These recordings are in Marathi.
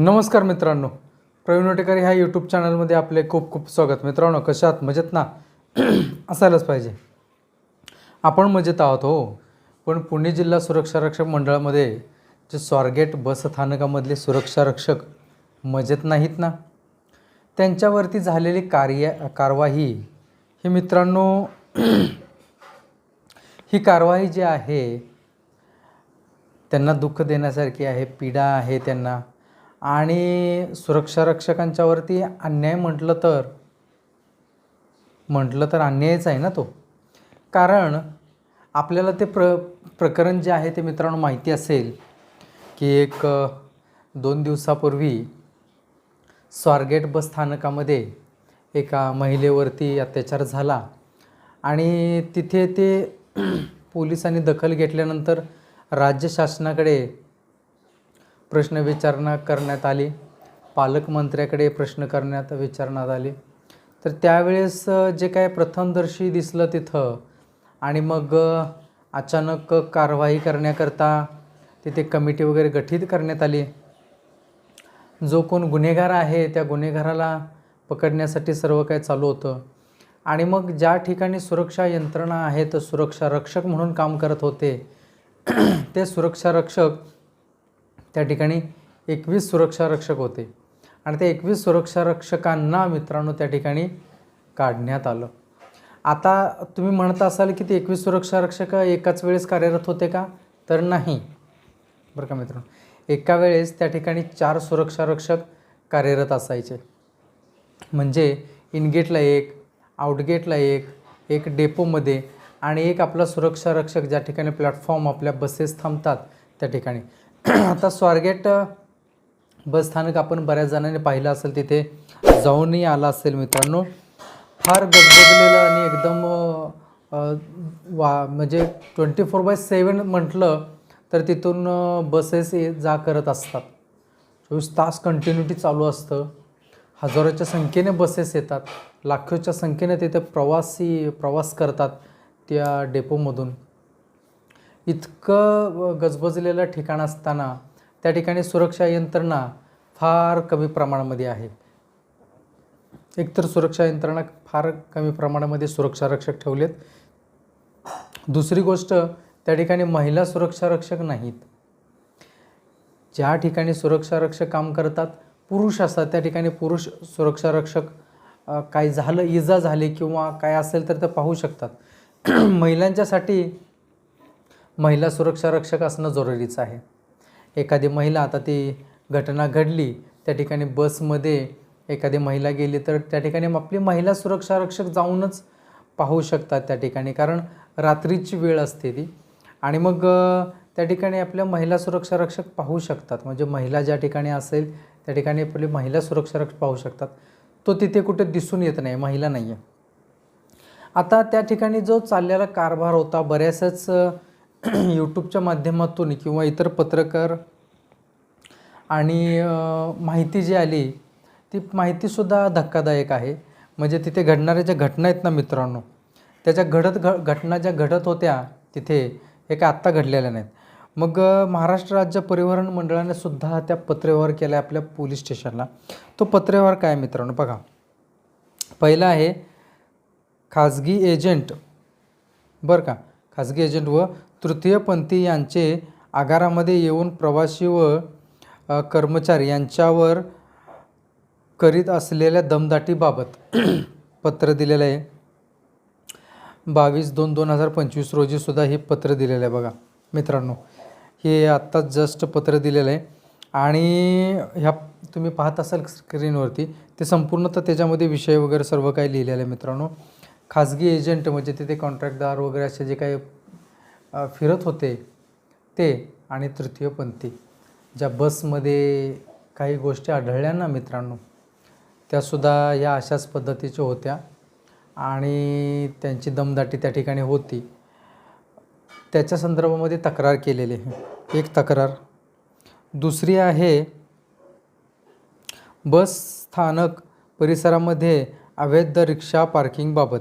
नमस्कार मित्रांनो. प्रवीण वटेकर ह्या यूट्यूब चॅनलमध्ये आपले खूप खूप स्वागत. मित्रांनो कशात मजेत ना? असायलाच पाहिजे. आपण मजेत आहोत हो. पण पुणे जिल्हा सुरक्षा रक्षक मंडळामध्ये जे स्वारगेट बस स्थानकामधले सुरक्षा रक्षक मजेत नाहीत ना? त्यांच्यावरती झालेली कार्य कारवाई ही मित्रांनो ही कारवाई जी आहे त्यांना दुःख देण्यासारखी आहे पीडा आहे त्यांना. आणि सुरक्षा रक्षकांच्यावरती अन्याय म्हटलं तर म्हटलं तर अन्यायच आहे ना तो. कारण आपल्याला ते प्र प्रकरण जे आहे ते मित्रांनो माहिती असेल की एक दोन दिवसापूर्वी स्वारगेट बस स्थानकामध्ये एका महिलेवरती अत्याचार झाला आणि तिथे ते पोलिसांनी दखल घेतल्यानंतर राज्य शासनाकडे प्रश्न विचारणा करण्यात आली. पालकमंत्र्याकडे प्रश्न करण्यात विचारण्यात आले. तर त्यावेळेस जे काय प्रथमदर्शी दिसलं तिथं आणि मग अचानक कारवाई करण्याकरता तिथे कमिटी वगैरे गठीत करण्यात आली. जो कोण गुन्हेगार आहे त्या गुन्हेगाराला पकडण्यासाठी सर्व काही चालू होतं. आणि मग ज्या ठिकाणी सुरक्षा यंत्रणा आहेत सुरक्षा रक्षक म्हणून काम करत होते ते सुरक्षा रक्षक त्या ठिकाणी एकवीस सुरक्षा रक्षक होते. आणि ते एकवीस सुरक्षा रक्षकांना मित्रांनो त्या ठिकाणी काढण्यात आलं. आता तुम्ही म्हणत असाल की ते एकवीस सुरक्षा रक्षक एकाच वेळेस कार्यरत होते का? तर नाही. बरं का मित्रांनो? एका वेळेस त्या ठिकाणी चार सुरक्षा रक्षक कार्यरत असायचे. म्हणजे इनगेटला एक आउटगेटला एक एक डेपोमध्ये आणि एक आपला सुरक्षा रक्षक ज्या ठिकाणी प्लॅटफॉर्म आपल्या बसेस थांबतात त्या ठिकाणी. आता स्वारगेट बसस्थानक बस स्थानक आपण बऱ्याच जणांनी पाहिलं असेल तिथे जाऊनही आला असेल मित्रांनो. फार गजबजलेलं आणि एकदम वा म्हणजे ट्वेंटी फोर बाय सेवन म्हटलं तर तिथून बसेस ये जा करत असतात. चोवीस तास कंटिन्युटी चालू असतं. हजारोच्या संख्येने बसेस येतात. लाखोच्या संख्येने तिथे प्रवासी प्रवास करतात त्या डेपोमधून. इतकं गजबजलेलं ठिकाण असताना त्या ठिकाणी सुरक्षा यंत्रणा फार कमी प्रमाणामध्ये आहे. एकतर सुरक्षा यंत्रणा फार कमी प्रमाणामध्ये सुरक्षा रक्षक ठेवलेत. दुसरी गोष्ट त्या ठिकाणी महिला सुरक्षा रक्षक नाहीत. ज्या ठिकाणी सुरक्षा रक्षक काम करतात पुरुष असतात त्या ठिकाणी पुरुष सुरक्षा रक्षक काय झालं इजा झाली किंवा काय असेल तर ते पाहू शकतात. महिलांच्यासाठी महिला सुरक्षा रक्षक असणं जरुरीचं आहे. एखादी महिला आता ती घटना घडली त्या ठिकाणी बसमध्ये एखादी महिला गेली तर त्या ठिकाणी आपली महिला सुरक्षा रक्षक जाऊनच पाहू शकतात त्या ठिकाणी कारण रात्रीची वेळ असते ती. आणि मग त्या ठिकाणी आपल्या महिला सुरक्षा रक्षक पाहू शकतात. म्हणजे महिला ज्या ठिकाणी असेल त्या ठिकाणी आपली महिला सुरक्षा रक्षक पाहू शकतात. तो तिथे कुठे दिसून येत नाही महिला नाही आहे आता त्या ठिकाणी जो चाललेला कारभार होता बऱ्याचशाच यूट्यूबच्या माध्यमातून किंवा इतर पत्रकार आणि माहिती जी आली ती माहितीसुद्धा धक्कादायक आहे. म्हणजे तिथे घडणाऱ्या ज्या घटना आहेत ना मित्रांनो त्याच्या घडत घ घटना ज्या घडत होत्या तिथे हे काय आत्ता घडलेल्या नाहीत. मग महाराष्ट्र राज्य परिवहन मंडळाने सुद्धा त्या पत्रव्यवहार केला आहे आपल्या पोलीस स्टेशनला. तो पत्रव्यवहार काय मित्रांनो बघा. पहिला आहे खाजगी एजंट बरं का खाजगी एजंट व तृतीयपंथी यांचे आगारामध्ये येऊन प्रवासी व कर्मचारी यांच्यावर करीत असलेल्या दमदाटीबाबत पत्र दिलेलं आहे. बावीस दोन दोन हजार पंचवीस रोजीसुद्धा हे पत्र दिलेलं आहे बघा मित्रांनो. हे आत्ताच जस्ट पत्र दिलेलं आहे. आणि ह्या तुम्ही पाहत असाल स्क्रीनवरती ते संपूर्ण तर त्याच्यामध्ये विषय वगैरे सर्व काही लिहिलेलं आहे मित्रांनो. खाजगी एजंट म्हणजे तिथे कॉन्ट्रॅक्टदार वगैरे असे जे काही फिरत होते ते आणि तृतीयपंथी ज्या बसमध्ये काही गोष्टी आढळल्या ना मित्रांनो त्यासुद्धा या अशाच पद्धतीच्या होत्या आणि त्यांची दमदाटी त्या ठिकाणी होती. त्याच्या संदर्भामध्ये तक्रार केलेली आहे. एक तक्रार. दुसरी आहे बस स्थानक परिसरामध्ये अवैध रिक्षा पार्किंगबाबत.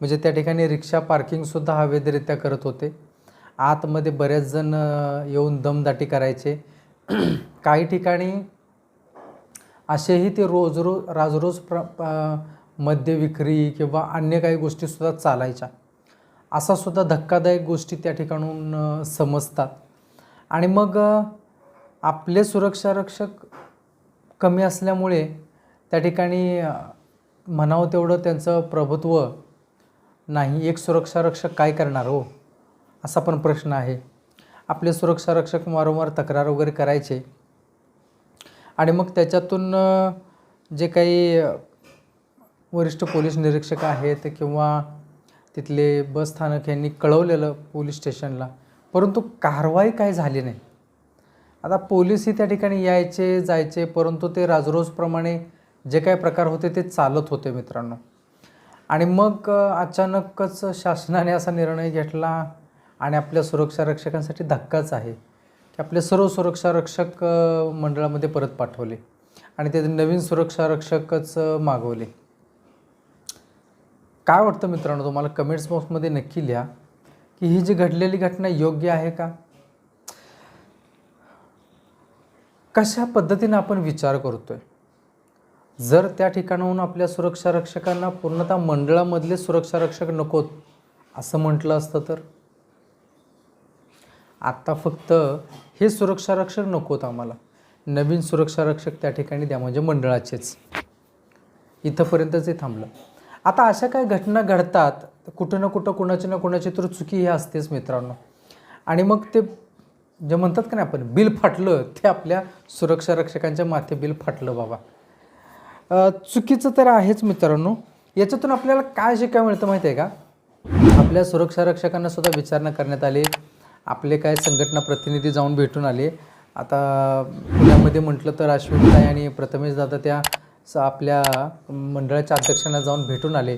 म्हणजे त्या ठिकाणी रिक्षा पार्किंगसुद्धा अवैधरित्या करत होते. आतमध्ये बरेच जण येऊन दमदाटी करायचे. काही ठिकाणी असेही ते रोज रोज राजरोज प्र मद्य विक्री किंवा अन्य काही गोष्टीसुद्धा चालायच्या. असा सुद्धा धक्कादायक गोष्टी त्या ठिकाणून समजतात. आणि मग आपले सुरक्षारक्षक कमी असल्यामुळे त्या ठिकाणी म्हणावं तेवढं त्यांचं प्रभुत्व नाही. एक सुरक्षारक्षक काय करणार हो? असा पण प्रश्न आहे. आपले सुरक्षारक्षक वारंवार तक्रार वगैरे करायचे. आणि मग त्याच्यातून जे काही वरिष्ठ पोलीस निरीक्षक आहेत किंवा तिथले बस स्थानक यांनी कळवलेलं पोलीस स्टेशनला परंतु कारवाई काय झाली नाही. आता पोलीसही त्या ठिकाणी यायचे जायचे परंतु ते राजरोजप्रमाणे जे काही प्रकार होते ते चालत होते मित्रांनो. आणि मग अचानकच शासनाने असा निर्णय घेतला आणि आपल्या सुरक्षारक्षकांसाठी धक्काच आहे. की आपले सर्व सुरक्षा रक्षक मंडळामध्ये परत पाठवले आणि ते नवीन सुरक्षा रक्षकच मागवले. काय वाटतं मित्रांनो तुम्हाला? कमेंट्स बॉक्समध्ये नक्की लिहा की ही जी घडलेली घटना योग्य आहे का? कशा पद्धतीनं आपण विचार करतोय? जर त्या ठिकाणाहून आपल्या सुरक्षारक्षकांना पूर्णतः मंडळामधले सुरक्षारक्षक नकोत असं म्हटलं असतं तर? आत्ता फक्त हे सुरक्षारक्षक नकोत आम्हाला. नवीन सुरक्षारक्षक त्या ठिकाणी द्या म्हणजे मंडळाचेच. इथंपर्यंतच हे थांबलं. आता अशा काय घटना घडतात कुठं ना कुठं कुणाची ना कुणाची तर चुकी ही असतेच मित्रांनो. आणि मग ते जे म्हणतात का नाही आपण बिल फाटलं ते आपल्या सुरक्षारक्षकांच्या माथे बिल फाटलं बाबा. चुकीचं तर आहेच मित्रांनो. याच्यातून आपल्याला काय शिकायला मिळतं माहिती आहे का? आपल्या सुरक्षारक्षकांना सुद्धा विचारणा करण्यात आली. आपले काय संघटना प्रतिनिधी जाऊन भेटून आले. आता पुण्यामध्ये म्हटलं तर अश्विनीताई आणि प्रथमेश दादा त्या स- आपल्या मंडळाच्या अध्यक्षांना जाऊन भेटून आले.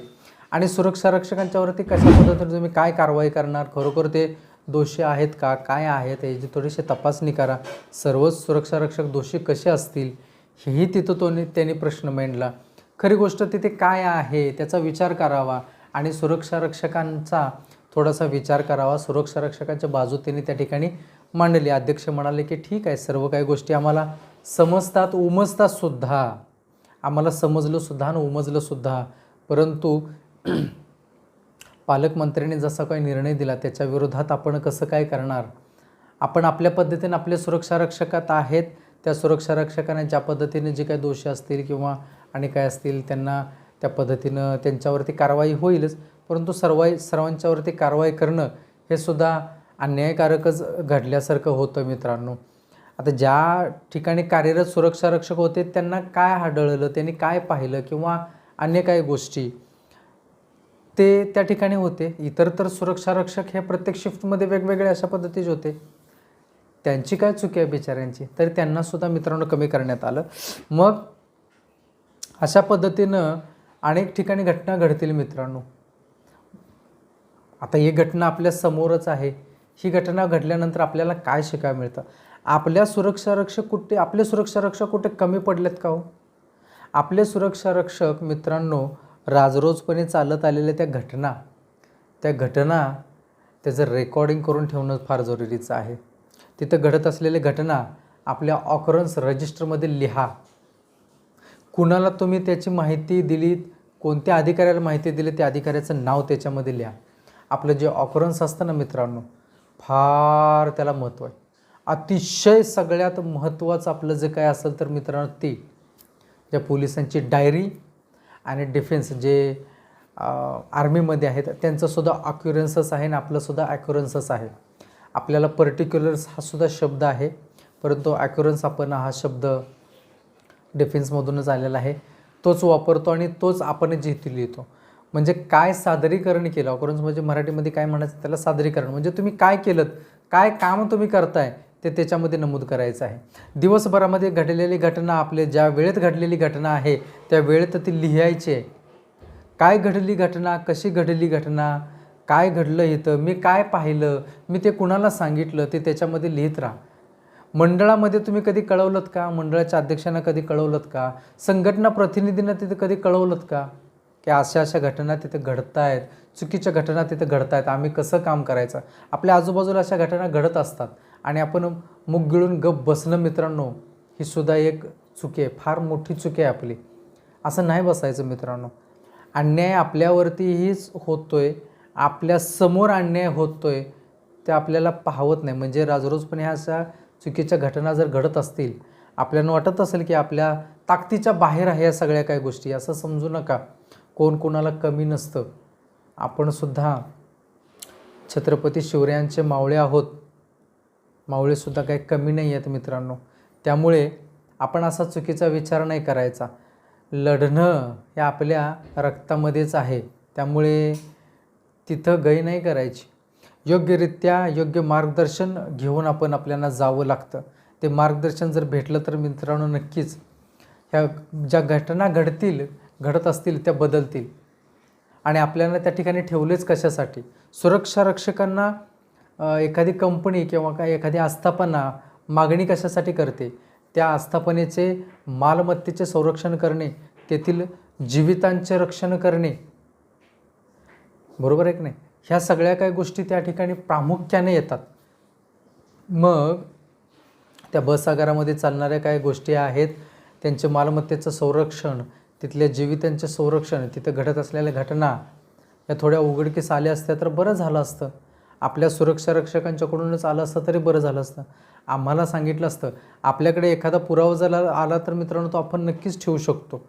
आणि सुरक्षारक्षकांच्यावरती कशा पद्धतीने तुम्ही काय कारवाई करणार? खरोखर ते दोषी आहेत का? काय आहेत? याची थोडीशी तपासणी करा. सर्वच सुरक्षारक्षक दोषी कसे असतील? हेही तिथं तो त्यांनी प्रश्न मांडला. खरी गोष्ट तिथे काय आहे? त्याचा विचार करावा. आणि सुरक्षारक्षकांचा थोडासा विचार करावा. सुरक्षारक्षकांच्या बाजू त्यांनी त्या ठिकाणी मांडली. अध्यक्ष म्हणाले की ठीक आहे सर्व काही गोष्टी आम्हाला समजतात उमजतात सुद्धा. आम्हाला समजलं सुद्धा आणि उमजलं सुद्धा. परंतु पालकमंत्र्यांनी जसा काही निर्णय दिला त्याच्या विरोधात आपण कसं काय करणार? आपण आपल्या पद्धतीने आपले सुरक्षारक्षकात आहेत. त्या सुरक्षारक्षकांना ज्या पद्धतीने जे काही दोषी असतील किंवा आणि काय असतील त्यांना त्या पद्धतीनं त्यांच्यावरती कारवाई होईलच. परंतु सर्वाई सर्वांच्यावरती कारवाई करणं हे सुद्धा अन्यायकारकच घडल्यासारखं होतं मित्रांनो. आता ज्या ठिकाणी कार्यरत सुरक्षारक्षक होते त्यांना काय आढळलं त्यांनी काय पाहिलं किंवा अन्य काही गोष्टी ते त्या ठिकाणी होते. इतर तर सुरक्षारक्षक हे प्रत्येक शिफ्टमध्ये वेगवेगळे अशा पद्धतीचे होते. त्यांची काय चुकी आहे बिचाऱ्यांची? तर त्यांनासुद्धा मित्रांनो कमी करण्यात आलं. मग अशा पद्धतीनं अनेक ठिकाणी घटना घडतील मित्रांनो. आता ही घटना आपल्या समोरच आहे. ही घटना घडल्यानंतर आपल्याला काय शिकायला मिळतं? आपल्या सुरक्षारक्षक कुठे आपले सुरक्षारक्षक कुठे कमी पडलेत का हो? आपले सुरक्षारक्षक मित्रांनो राजरोजपणे चालत आलेल्या त्या घटना त्या घटना त्याचं रेकॉर्डिंग करून ठेवणं फार जरुरीचं आहे. तिथं घडत असलेल्या घटना आपल्या ऑकरन्स रजिस्टरमध्ये लिहा. कुणाला तुम्ही त्याची माहिती दिलीत? कोणत्या अधिकाऱ्याला माहिती दिली त्या अधिकाऱ्याचं नाव त्याच्यामध्ये लिहा. आपलं जे ऑकरन्स असतं ना मित्रांनो फार त्याला महत्त्व आहे. अतिशय सगळ्यात महत्त्वाचं आपलं जे काय असेल तर मित्रांनो ते ज्या पोलिसांची डायरी आणि डिफेन्स जे आर्मीमध्ये आहेत त्यांचंसुद्धा अक्युरन्सच आहे आणि आपलंसुद्धा ॲक्युरन्सच आहे. आपल्याला पर्टिक्युलर्स हा सुद्धा शब्द आहे परंतु ॲक्युरन्स आपण हा शब्द डिफेन्समधूनच आलेला आहे. तोच वापरतो आणि तोच आपण जिथे लिहितो म्हणजे काय सादरीकरण केलं? ऑकरन्स म्हणजे मराठीमध्ये काय म्हणायचं त्याला सादरीकरण. म्हणजे तुम्ही काय केलं काय काम तुम्ही करताय? ते त्याच्यामध्ये नमूद करायचं आहे. दिवसभरामध्ये घडलेली घटना आपले ज्या वेळेत घडलेली घटना आहे त्या वेळेत ती लिहायची आहे. काय घडली घटना? कशी घडली घटना? काय घडलं इथं? मी काय पाहिलं? मी ते कुणाला सांगितलं? ते त्याच्यामध्ये लिहित राहा. मंडळामध्ये तुम्ही कधी कळवलत का? मंडळाच्या अध्यक्षांना कधी कळवलत का? संघटना प्रतिनिधींना तिथे कधी कळवलत का? की अशा अशा घटना तिथे घडत आहेत चुकीच्या घटना तिथे घडत आहेत आम्ही कसं काम करायचं? आपल्या आजूबाजूला अशा घटना घडत असतात आणि आपण मुग गिळून गप बसणं मित्रांनो ही सुद्धा एक चुकी आहे फार मोठी चुकी आहे आपली. असं नाही बसायचं मित्रांनो. अन्याय आपल्यावरतीहीच होतोय आपल्यासमोर अन्याय होतोय ते आपल्याला पाहवत नाही. म्हणजे राजरोजपणे ह्या अशा चुकीच्या घटना जर घडत असतील आपल्याला वाटत असेल की आपल्या ताकदीच्या बाहेर आहे या सगळ्या काही गोष्टी असं समजू नका. कोण कोणाला कमी नसतं. आपण सुद्धा छत्रपती शिवरायांचे मावळे आहोत. मावळेसुद्धा काही कमी नाही आहेत मित्रांनो. त्यामुळे आपण असा चुकीचा विचार नाही करायचा. लढणं हे आपल्या रक्तामध्येच आहे. त्यामुळे तिथं गय नाही करायची. योग्यरित्या योग्य मार्गदर्शन घेऊन आपण आपल्याला जावं लागतं. ते मार्गदर्शन जर भेटलं तर मित्रांनो नक्कीच ह्या ज्या घटना घडतील घडत असतील त्या बदलतील. आणि आपल्याला त्या ठिकाणी ठेवलेच कशासाठी? सुरक्षा रक्षकांना एखादी कंपनी किंवा काय एखादी आस्थापना मागणी कशासाठी करते? त्या आस्थापनेचे मालमत्तेचे संरक्षण करणे तेथील जीवितांचे रक्षण करणे. बरोबर आहे की नाही? ह्या सगळ्या काही गोष्टी त्या ठिकाणी प्रामुख्याने येतात. मग त्या बस आगारामध्ये चालणाऱ्या काही गोष्टी आहेत. त्यांचे मालमत्तेचं संरक्षण तिथल्या जीवितांचे संरक्षण तिथं घडत असलेल्या घटना या थोड्या उघडकीस आल्या असत्या तर बरं झालं असतं. आपल्या सुरक्षा रक्षकांच्याकडूनच आलं असतं तरी बरं झालं असतं. आम्हाला सांगितलं असतं आपल्याकडे एखादा पुरावा जर आला तर मित्रांनो तो आपण नक्कीच ठेवू शकतो.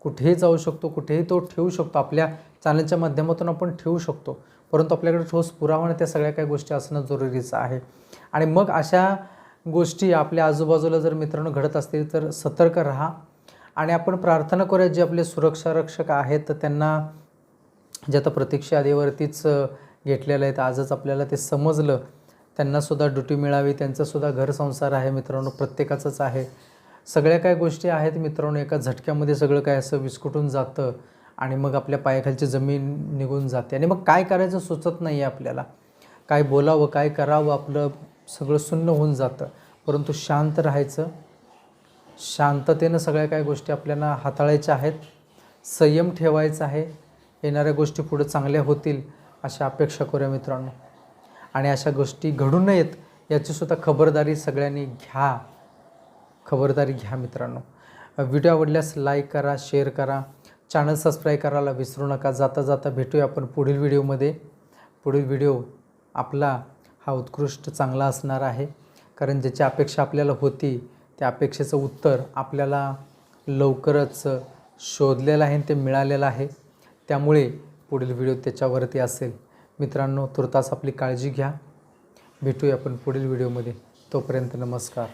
कुठेही जाऊ शकतो कुठेही तो ठेवू शकतो. आपल्या चॅनलच्या माध्यमातून आपण ठेवू शकतो. परंतु आपल्याकडे ठोस पुरावा आणि त्या सगळ्या काही गोष्टी असणं जरुरीचं आहे. आणि मग अशा गोष्टी आपल्या आजूबाजूला जर मित्रांनो घडत असतील तर सतर्क राहा. आणि आपण प्रार्थना करूया जे आपले सुरक्षा रक्षक आहेत तर त्यांना जे आता प्रतीक्षा आधीवरतीच घेतलेलं आहे तर आजच आपल्याला ते समजलं. त्यांनासुद्धा ड्युटी मिळावी त्यांचासुद्धा घरसंसार आहे मित्रांनो प्रत्येकाचंच आहे. सगळ्या काय गोष्टी आहेत मित्रांनो एका झटक्यामध्ये सगळं काय असं विस्कुटून जातं. आणि मग आपल्या पायाखालची जमीन निघून जाते. आणि मग काय करायचं सुचत नाही आहे आपल्याला. काय बोलावं काय करावं आपलं सगळं सुन्न होऊन जातं. परंतु शांत राहायचं. शांततेनं सगळ्या काही गोष्टी आपल्याला हाताळायच्या आहेत. संयम ठेवायचा आहे. येणाऱ्या गोष्टी पुढे चांगल्या होतील अशा अपेक्षा करूया मित्रांनो. आणि अशा गोष्टी घडू नयेत याचीसुद्धा खबरदारी सगळ्यांनी घ्या. खबरदारी घ्या मित्रांनो. व्हिडिओ आवडल्यास लाईक करा शेअर करा. चॅनल सबस्क्राईब करायला विसरू नका. जाता जाता भेटूया आपण पुढील व्हिडिओमध्ये. पुढील व्हिडिओ आपला हा उत्कृष्ट चांगला असणार आहे. कारण ज्याची अपेक्षा आपल्याला होती त्या अपेक्षेचं उत्तर आपल्याला लवकरच शोधलेलं आहे आणि ते मिळालेलं आहे. त्यामुळे पुढील व्हिडिओ त्याच्यावरती असेल. मित्रांनो तुर्तास आपली काळजी घ्या. भेटूया आपण पुढील व्हिडिओमध्ये. तोपर्यंत नमस्कार.